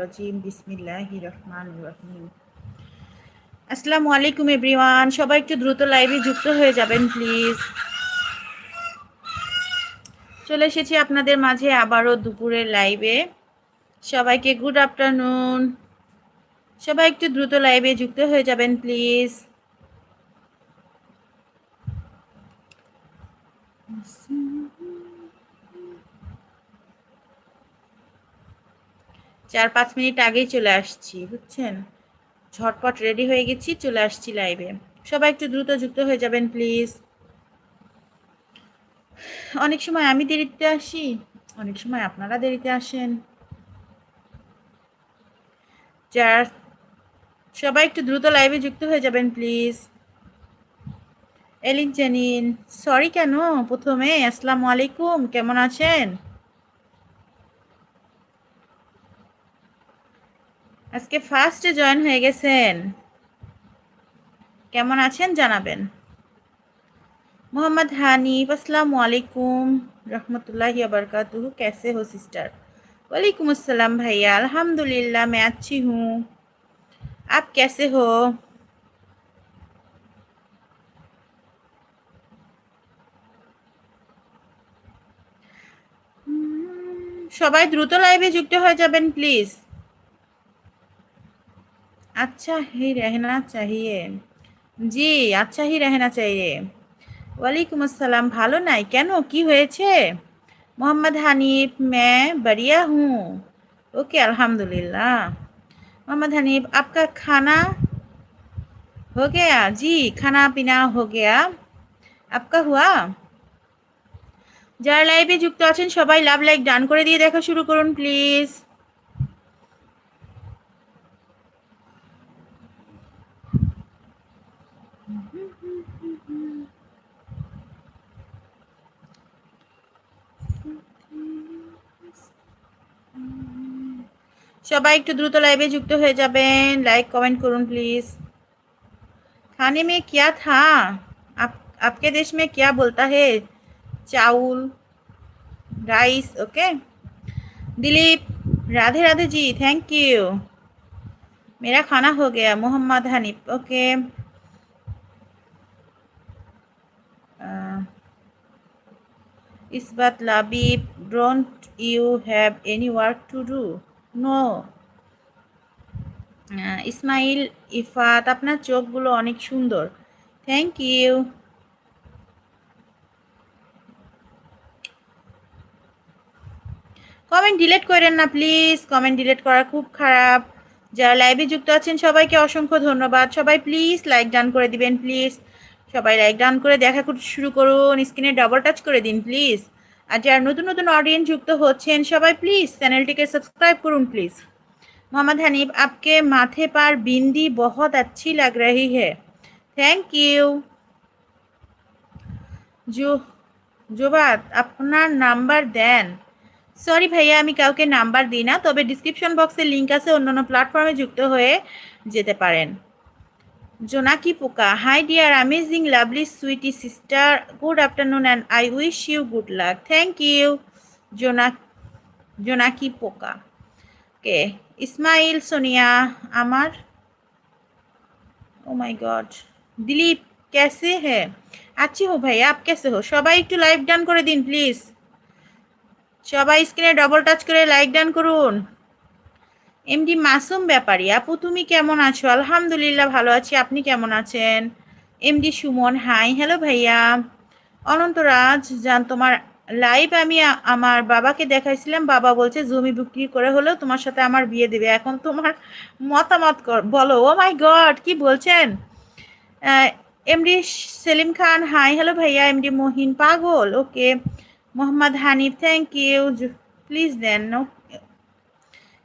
রাজিম, বিসমিল্লাহি রহমান রহিম। আসসালামু আলাইকুম এভরিওয়ান, সবাই একটু দ্রুত লাইভে যুক্ত হয়ে যাবেন, প্লিজ। চলে এসেছি আপনাদের মাঝে আবারও দুপুরের লাইভে। সবাইকে গুড আফটারনুন। সবাই একটু দ্রুত লাইভে যুক্ত হয়ে যাবেন, প্লিজ। চার পাঁচ মিনিট আগেই চলে আসছি, বুঝছেন? ঝটপট রেডি হয়ে গেছি, চলে আসছি লাইভে সবাই একটু দ্রুত যুক্ত হয়ে যাবেন প্লিজ অনেক সময় আমি দেরিতে আসি, অনেক সময় আপনারা দেরিতে আসেন। যার, সবাই একটু দ্রুত লাইভে যুক্ত হয়ে যাবেন প্লিজ এলিন জেনিন সরি কেন? প্রথমে, আসসালামু আলাইকুম, কেমন আছেন? আজকে ফার্স্টে জয়েন হয়ে গেছেন কেমন আছেন জানাবেন मोहम्मद हानिफ अस्सलाम वालेकुम रहमतुल्लाहि वबरकातुहू कैसे हो सिस्टर वालेकुम अस्सलाम भैया अल्हम्दुलिल्लाह मैं अच्छी हूँ आप कैसे हो সবাই দ্রুত লাইভে যুক্ত হয়ে যাবেন প্লিজ अच्छा ही रहना चाहिए জি আচ্ছা হি रहना चाहिए ওয়ালাইকুম আসসালাম ভালো নাই কেন কি হয়েছে মোহাম্মদ হানিফ मैं बढ़िया हूँ ओके अल्हम्दुलिल्लाह मोहम्मद हनीफ आपका खाना हो गया जी खाना पीना हो गया आपका हुआ যারা লাইভে যুক্ত আছেন সবাই লাভ লাইক ডান করে দিয়ে দেখা শুরু করুন প্লিজ সবাই একটু দ্রুত লাইভে যুক্ত হয়ে যাবেন। লাইক কমেন্ট করুন প্লিজ খানে মে কিয়া থা? আপ, আপকে দেশ মে কিয়া বলতা হে? চাউল rice okay Dilip, Radhe Radhe ji thank you মেরা খানা হো Gaya, Mohammad Hanif okay Isbat Labib don't you have any work to do no Ismail, Ifat, আপনার চোখগুলো অনেক সুন্দর। থ্যাংক ইউ কমেন্ট ডিলেট করেন না প্লিজ কমেন্ট ডিলেট করা খুব খারাপ। যারা লাইভে যুক্ত আছেন, সবাইকে অসংখ্য ধন্যবাদ। সবাই প্লিজ লাইক ডান করে দিবেন প্লিজ সবাই লাইক ডান করে দেখা শুরু করুন। স্ক্রিনে ডবল টাচ করে দিন প্লিজ আর যারা নতুন নতুন অডিয়েন্স যুক্ত হচ্ছেন সবাই প্লিজ চ্যানেলটিকে সাবস্ক্রাইব করুন প্লিজ मोहम्मद हनीफ आपके माथे पर बिंदी बहुत अच्छी लग रही है থ্যাংক ইউ জো জোবাদ আপনার নাম্বার দেন সরি ভাইয়া আমি কাউকে নাম্বার দিই না তবে ডিসক্রিপশন বক্সে লিঙ্ক আছে অন্যান্য প্ল্যাটফর্মে যুক্ত হয়ে যেতে পারেন জোনাকি পোকা hi dear amazing lovely sweetie sister good afternoon and I wish you good luck thank you জোনা জোনাকি পোকা কে ইসমাইল সোনিয়া আমার ও মাই গড দিলীপ कैसे है अच्छी हो ভাই আপ कैसे हो সবাই একটু লাইভ ডান করে দিন প্লিজ সবাই স্ক্রিনে ডবল টাচ করে লাইক ডান করুন এমডি মাসুম ব্যাপারী, আপু তুমি কেমন আছো? আলহামদুলিল্লাহ ভালো আছি, আপনি কেমন আছেন? এমডি সুমন, হাই, হ্যালো ভাইয়া। অনন্তরাজ জান, তোমার লাইভ আমি আমার বাবাকে দেখাইছিলাম, বাবা বলছে জমি বিক্রি করে হলেও তোমার সাথে আমার বিয়ে দেবে। এখন তোমার মতামত কর বলো। ও মাই গড কি বলছেন? MD Selim Khan, hi, hello ভাইয়া এমডি মহিন পাগল okay Mohammad Hanif thank you please then no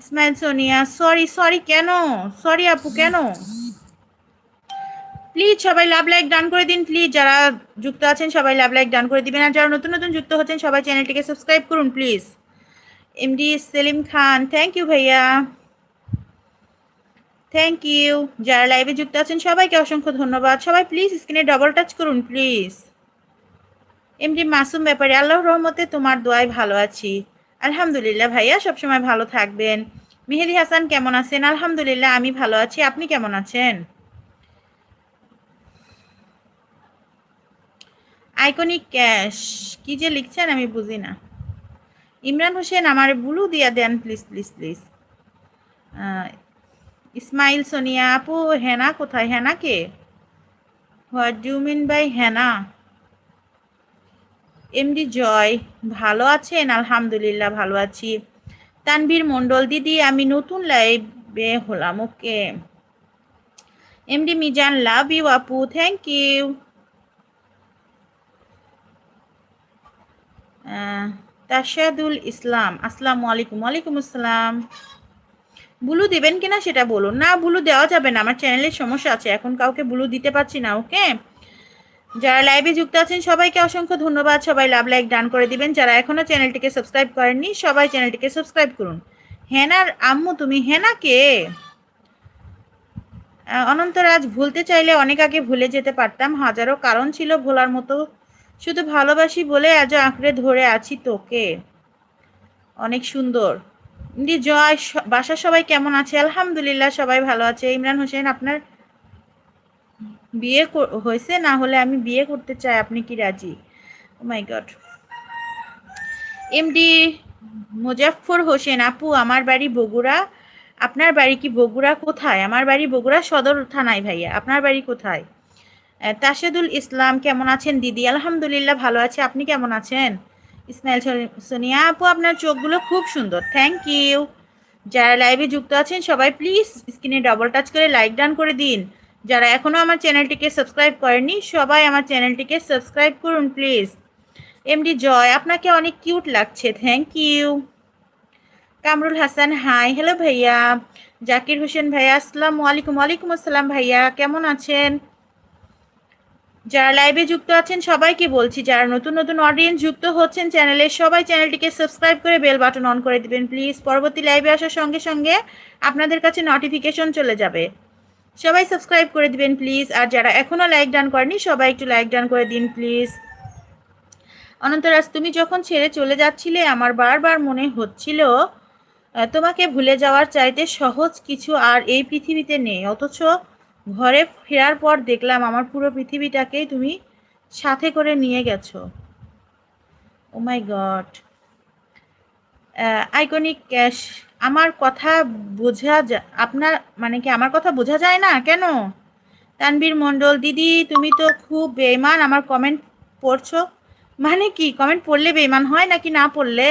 Ismail Sonia sorry sorry কেন? সরি আপু, কেন? প্লিজ সবাই লাভ লাইক ডান করে দিন প্লিজ যারা যুক্ত আছেন, সবাই লাভ লাইক ডান করে দিবেন। আর যারা নতুন নতুন যুক্ত হচ্ছেন, সবাই চ্যানেলটিকে সাবস্ক্রাইব করুন please MD Selim Khan thank you ভাইয়া। থ্যাংক ইউ যারা লাইভে যুক্ত আছেন, সবাইকে অসংখ্য ধন্যবাদ। সবাই প্লিজ স্ক্রিনে ডবল টাচ করুন প্লিজ এমডি মাসুম ব্যাপারে আল্লাহর রহমতে তোমার দোয়াই ভালো আছি। আলহামদুলিল্লাহ ভাইয়া, সবসময় ভালো থাকবেন। মেহেদি হাসান, কেমন আছেন? আলহামদুলিল্লাহ, আমি ভালো আছি। আপনি কেমন আছেন? আইকনিক ক্যাশ কি যে লিখছেন আমি বুঝি না। ইমরান হোসেন, আমার ব্লু দিয়া দেন please please please Ismail Sonia আপু, হেনা কোথায়? হেনা কে? What do mean by Hena? MD Joy ভালো আছেন? আলহামদুলিল্লাহ ভালো আছি। তানভীর মণ্ডল, দিদি, আমি নতুন লাইভে হলাম, okay. MD Mizan love you আপু থ্যাংক ইউ তাশাদুল ইসলাম, আসসালামু আলাইকুম, ওয়ালাইকুম আসসালাম। বুলু দেবেন কিনা সেটা বলুন। না, বুলু দেওয়া যাবে না, আমার চ্যানেলের সমস্যা আছে, এখন কাউকে বুলু দিতে পারছি না, ওকে? যারা লাইভে যুক্ত আছেন, সবাইকে অসংখ্য ধন্যবাদ। সবাই লাভ লাইক ডান করে দিবেন। যারা এখনও চ্যানেলটিকে সাবস্ক্রাইব করেননি, সবাই চ্যানেলটিকে সাবস্ক্রাইব করুন। হেনার আম্মু, তুমি হেনা কে? অনন্তরাজ ভুলতে চাইলে অনেক আগে ভুলে যেতে পারতাম। হাজারো কারণ ছিল ভোলার মতো। শুধু ভালোবাসি বলে আজও আঁকড়ে ধরে আছি তোকে। অনেক সুন্দর। জয় বাসার সবাই কেমন আছে? আলহামদুলিল্লাহ, সবাই ভালো আছে। ইমরান হোসেন, আপনার বিয়ে হয়েছে, না হলে আমি বিয়ে করতে চাই, আপনি কি রাজি? ও my god MD Muzaffar Hossain, আপু, আমার বাড়ি বগুড়া। আপনার বাড়ি কি বগুড়া কোথায়? আমার বাড়ি বগুড়া সদর থানায়, ভাইয়া। আপনার বাড়ি কোথায়? তাশেদুল ইসলাম, কেমন আছেন দিদি? আলহামদুলিল্লাহ, ভালো আছে। আপনি কেমন আছেন? ইসমাইল সোনিয়া আপু, আপনার চোখগুলো খুব সুন্দর। থ্যাংক ইউ যারা লাইভে যুক্ত আছেন, সবাই প্লিজ স্ক্রিনে ডবল টাচ করে লাইক ডান করে দিন। যারা এখনও আমার চ্যানেলটিকে সাবস্ক্রাইব করেনি সবাই আমার চ্যানেলটিকে সাবস্ক্রাইব করুন, প্লিজ। এমডি জয়, আপনাকে অনেক কিউট লাগছে thank you Kamrul Hasan hi hello ভাইয়া। জাকির হোসেন ভাইয়া, আসসালামু আলাইকুম, ওয়ালাইকুম আসসালাম ভাইয়া, কেমন আছেন? যারা লাইভে যুক্ত আছেন, সবাইকে বলছি, যারা নতুন নতুন অডিয়েন্স যুক্ত হচ্ছেন চ্যানেলে সবাই চ্যানেলটিকে সাবস্ক্রাইব করে বেল বাটন অন করে দিবেন প্লিজ পরবর্তী লাইভে আসার সঙ্গে সঙ্গে আপনাদের কাছে নোটিফিকেশন চলে যাবে। সবাই সাবস্ক্রাইব করে দিবেন প্লিজ আর যারা এখনও লাইক ডান করেনি, সবাই একটু লাইক ডান করে দিন প্লিজ অনন্তরাজ, তুমি যখন ছেড়ে চলে যাচ্ছিলে, আমার বারবার মনে হচ্ছিল তোমাকে ভুলে যাওয়ার চাইতে সহজ কিছু আর এই পৃথিবীতে নেই। অথচ ঘরে ফেরার পর দেখলাম আমার পুরো পৃথিবীটাকেই তুমি সাথে করে নিয়ে গেছো। Oh my god iconic cash আমার কথা বোঝা আপনার মানে কি আমার কথা বোঝা যায় না? কেন? তানবীর মণ্ডল, দিদি, তুমি তো খুব বেইমান আমার কমেন্ট পড়ছো। মানে কি কমেন্ট পড়লে বেইমান হয় নাকি না পড়লে?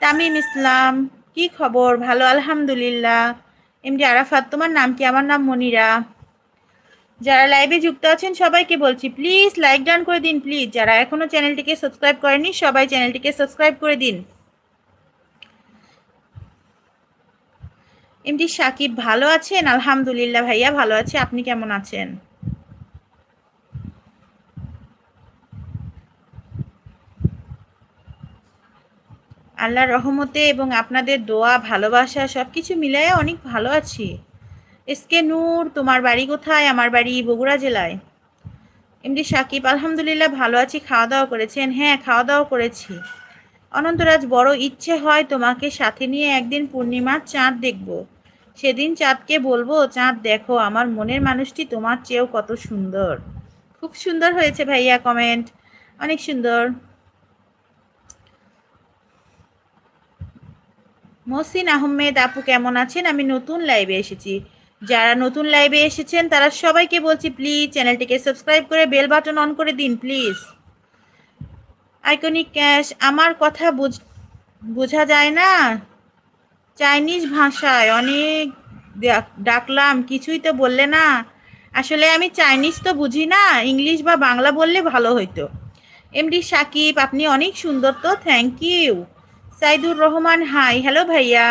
তামিম ইসলাম, কি খবর? ভালো, আলহামদুলিল্লাহ। এমডি আরাফাত, তোমার নাম কি? আমার নাম মনিরা। যারা লাইভে যুক্ত আছেন, সবাইকে বলছি প্লিজ লাইক ডান করে দিন প্লিজ যারা এখনও চ্যানেলটিকে সাবস্ক্রাইব করেনি সবাই চ্যানেলটিকে সাবস্ক্রাইব করে দিন। এমডি সাকিব ভালো আছেন? আলহামদুলিল্লাহ ভাইয়া ভালো আছে। আপনি কেমন আছেন? আল্লাহর রহমতে এবং আপনাদের দোয়া, ভালোবাসা সব কিছু মিলাইয়া অনেক ভালো আছি। এসকে নূর, তোমার বাড়ি কোথায়? আমার বাড়ি বগুড়া জেলায়। এমডি সাকিব, আলহামদুলিল্লাহ ভালো আছি। খাওয়া দাওয়া করেছেন? হ্যাঁ খাওয়া দাওয়া করেছি। অনন্তরাজ, বড় ইচ্ছে হয় তোমাকে সাথে নিয়ে একদিন পূর্ণিমার চাঁদ দেখব। সেদিন চাঁদকে বলব, চাঁদ, দেখো, আমার মনের মানুষটি তোমার চেয়েও কত সুন্দর। খুব সুন্দর হয়েছে ভাইয়া কমেন্ট অনেক সুন্দর। মহসিন আহমেদ, আপু কেমন আছেন? আমি নতুন লাইভে এসেছি। যারা নতুন লাইভে এসেছেন, তারা সবাইকে বলছি, প্লিজ চ্যানেলটিকে সাবস্ক্রাইব করে বেল বাটন অন করে দিন, প্লিজ। আইকনিক ক্যাশ আমার কথা বুঝ, বোঝা যায় না? চাইনিজ ভাষায় অনেক ডাকলাম, কিছুই তো বললে না। আসলে আমি চাইনিজ তো বুঝি না, ইংলিশ বা বাংলা বললে ভালো হইতো। এমডি সাকিব, আপনি অনেক সুন্দর তো thank you Saidur Rahman hi hello ভাইয়া।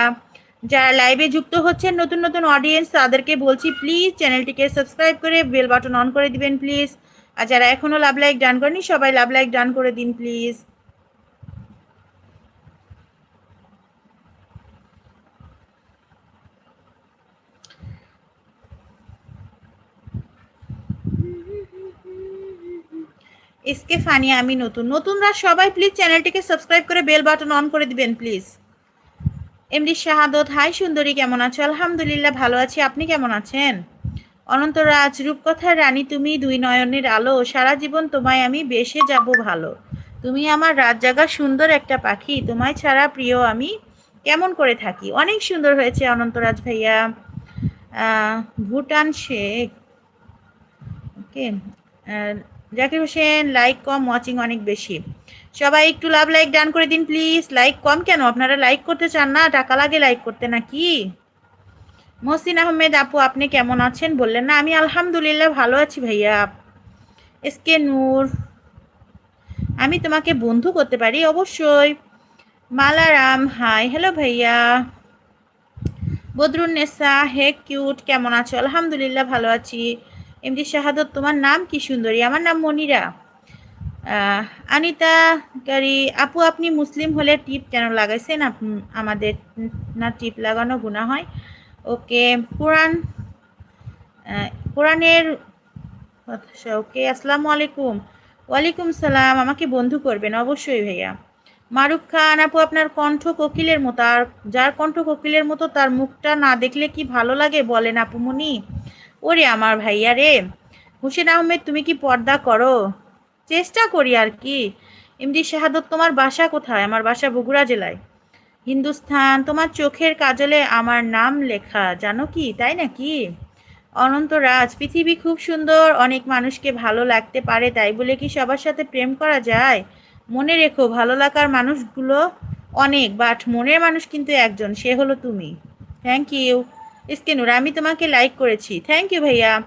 যারা লাইভে যুক্ত হচ্ছেন, নতুন নতুন অডিয়েন্স তাদেরকে বলছি প্লিজ চ্যানেলটিকে সাবস্ক্রাইব করে বেল বাটন অন করে দিবেন প্লিজ আর যারা এখনও লাভ লাইক ডান করেনি সবাই লাভ লাইক ডান করে দিন প্লিজ এসকে ফানিয়া আমি নতুন। নতুনরা সবাই প্লিজ চ্যানেলটিকে সাবস্ক্রাইব করে বেল বাটন অন করে দিবেন প্লিজ এমডি শাহাদত হাই সুন্দরী, কেমন আছো? আলহামদুলিল্লাহ, ভালো আছি। আপনি কেমন আছেন? অনন্তরাজ রূপকথার রানী, তুমি দুই নয়নের আলো। সারা জীবন তোমায় আমি বেশে যাব ভালো। তুমি আমার রাত জাগা সুন্দর একটা পাখি। তোমায় ছাড়া প্রিয় আমি কেমন করে থাকি? অনেক সুন্দর হয়েছে অনন্তরাজ ভাইয়া। ভুটান শেখ। ওকে জাকির হোসেন লাইক কম ওয়াচিং অনেক বেশি। সবাই একটু লাভ লাইক ডান করে দিন প্লিজ লাইক কম কেন? আপনারা লাইক করতে চান না? টাকা লাগে লাইক করতে নাকি? মহসিন আহমেদ আপু, আপনি কেমন আছেন? বললেন, না, আমি আলহামদুলিল্লাহ ভালো আছি ভাইয়া। এসকে নূর আমি তোমাকে বন্ধু করতে পারি? অবশ্যই। মালারাম হাই হ্যালো ভাইয়া। বদরুন নেসা হে কিউট কেমন আছো? আলহামদুলিল্লাহ, ভালো আছি। এমডি শাহাদত, তোমার নাম কি সুন্দরী? আমার নাম মনিরা। আনিতা গারি আপু, আপনি মুসলিম হলে টিপ কেন লাগাইছেন? আমাদের না টিপ লাগানো গুণা হয়। ওকে, কোরআন কোরআনের আচ্ছা ওকে, আসসালামু আলাইকুম। ওয়ালাইকুম সালাম, আমাকে বন্ধু করবেন অবশ্যই ভাইয়া। মারুফ খান, আপু, আপনার কণ্ঠ কোকিলের মতো, আর যার কণ্ঠ কোকিলের মতো, তার মুখটা না দেখলে কি ভালো লাগে? বলেন আপুমনি ওরে আমার ভাইয়া রে। হুসেন আহমেদ, তুমি কি পর্দা করো? চেষ্টা করি আর কি। এমডি শাহাদত, তোমার বাসা কোথায়? আমার বাসা বগুড়া জেলায়। হিন্দুস্থান, তোমার চোখের কাজলে আমার নাম লেখা। জানো কি, তাই নাকি? অনন্ত রাজ, পৃথিবী খুব সুন্দর। অনেক মানুষকে ভালো লাগতে পারে, তাই বলে কি সবার সাথে প্রেম করা যায়? মনে রেখো, ভালো লাগার মানুষগুলো অনেক বাট মনের মানুষ কিন্তু একজন, সে হলো তুমি। থ্যাংক ইউ ইস্কেনুর আমি তোমাকে লাইক করেছি। থ্যাংক ইউ ভাইয়া।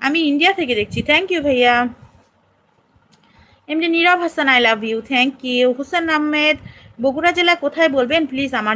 আমি ইন্ডিয়া থেকে দেখছি। থ্যাংক ইউ ভাইয়া। এমনি Nirob Hasan I love you thank you Hussain Ahmed, Bogura জেলা কোথায় বলবেন? প্লিজ আমার